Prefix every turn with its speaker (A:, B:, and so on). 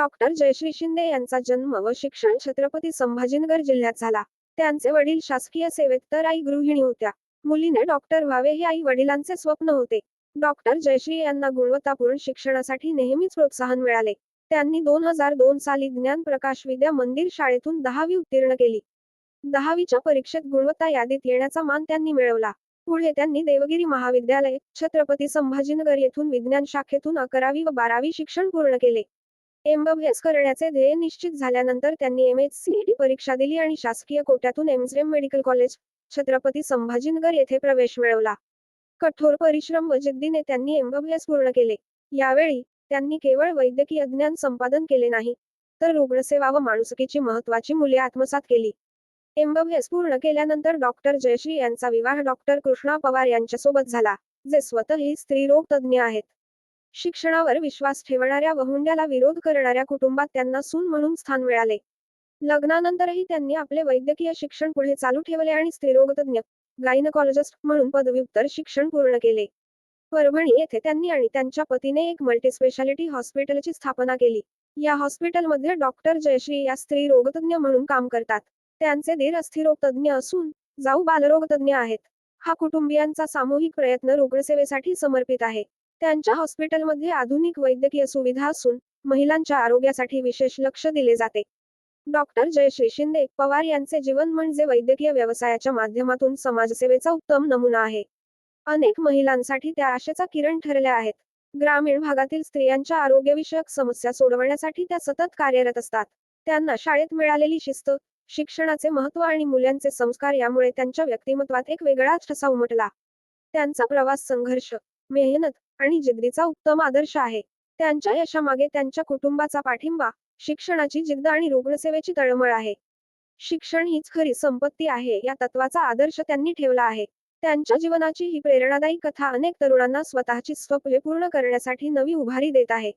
A: Doctor Jayashree Shinde यांचा जन्म व शिक्षण छत्रपती संभाजीनगर जिल्ह्यात झाला. त्यांचे वडील शासकीय सेवेत तर आई गृहिणी होत्या. मुलीने डॉक्टर व्हावे हे आई वडिलांचे स्वप्न होते. डॉक्टर जयश्री यांना गुणवत्तापूर्ण शिक्षणासाठी नेहमीच प्रोत्साहन मिळाले. त्यांनी दोन हजार दोन साली ज्ञान प्रकाश विद्या मंदिर शाळेतून दहावी उत्तीर्ण केली. दहावीच्या परीक्षेत गुणवत्ता यादीत येण्याचा मान त्यांनी मिळवला. पुढे त्यांनी देवगिरी महाविद्यालय छत्रपती संभाजीनगर येथून विज्ञान शाखेतून अकरावी व बारावी शिक्षण पूर्ण केले. एमबीबीएस करण्याचे ध्येय निश्चित झाल्यानंतर त्यांनी एम एच सी परीक्षा दिली आणि शासकीय कोट्यातून एम्सरेम मेडिकल कॉलेज छत्रपती संभाजीनगर येथे प्रवेश मिळवला. कठोर परिश्रम व जिद्दीने त्यांनी एमबीबीएस पूर्ण केले. यावेळी त्यांनी केवळ वैद्यकीय ज्ञान संपादन केले नाही तर रुग्णसेवा व माणुसकीची महत्वाची मूल्ये आत्मसात केली. एमबीबीएस पूर्ण केल्यानंतर डॉक्टर जयश्री यांचा विवाह डॉक्टर कृष्णा पवार यांच्यासोबत झाला जे स्वतःही स्त्रीरोग तज्ज्ञ आहेत. शिक्षणावर विश्वास ठेवणाऱ्या व हुंड्याला विरोध करणाऱ्या कुटुंबात त्यांना सून म्हणून स्थान मिळाले. लग्नानंतरही त्यांनी आपले वैद्यकीय शिक्षण पुढे चालू ठेवले आणि स्त्रीरोगतज्ञ गायनकॉलॉजिस्ट म्हणून पदव्युत्तर शिक्षण पूर्ण केले. परभणी येथे त्यांनी आणि त्यांच्या पतीने एक मल्टीस्पेशालिटी हॉस्पिटलची स्थापना केली. या हॉस्पिटलमध्ये डॉक्टर जयश्री या स्त्री रोगतज्ञ म्हणून काम करतात. त्यांचे दीर अस्थिरोगतज्ञ असून जाऊ बालरोगतज्ञ आहेत. हा कुटुंबियांचा सामूहिक प्रयत्न रुग्णसेवेसाठी समर्पित आहे. त्यांच्या हॉस्पिटलमध्ये आधुनिक वैद्यकीय सुविधा असून महिलांच्या आरोग्यासाठी विशेष लक्ष दिले जाते. डॉक्टर जयश्री शिंदे पवार यांचे जीवन म्हणजे वैद्यकीय व्यवसायाच्या माध्यमातून समाजसेवेचा उत्तम नमुना आहे. अनेक महिलांसाठी त्या आशेचा किरण ठरल्या आहेत. ग्रामीण भागातील स्त्रियांच्या आरोग्यविषयक समस्या सोडवण्यासाठी त्या सतत कार्यरत असतात. त्यांना शाळेत मिळालेली शिस्त शिक्षणाचे महत्त्व आणि मुलांचे संस्कार यामुळे त्यांच्या व्यक्तिमत्वात एक वेगळाच ठसा उमटला. त्यांचा प्रवास संघर्ष मेहनत आणि जिद्दीचा उत्तम आदर्श आहे. त्यांच्या यशामागे त्यांच्या कुटुंबाचा पाठिंबा शिक्षणाची जिद्द आणि रुग्णसेवेची तळमळ आहे. शिक्षण हीच खरी संपत्ती आहे या तत्वाचा आदर्श त्यांनी ठेवला आहे. त्यांच्या जीवनाची ही प्रेरणादायी कथा अनेक तरुणांना स्वतःची स्वप्ने पूर्ण करण्यासाठी नवी उभारी देत आहे.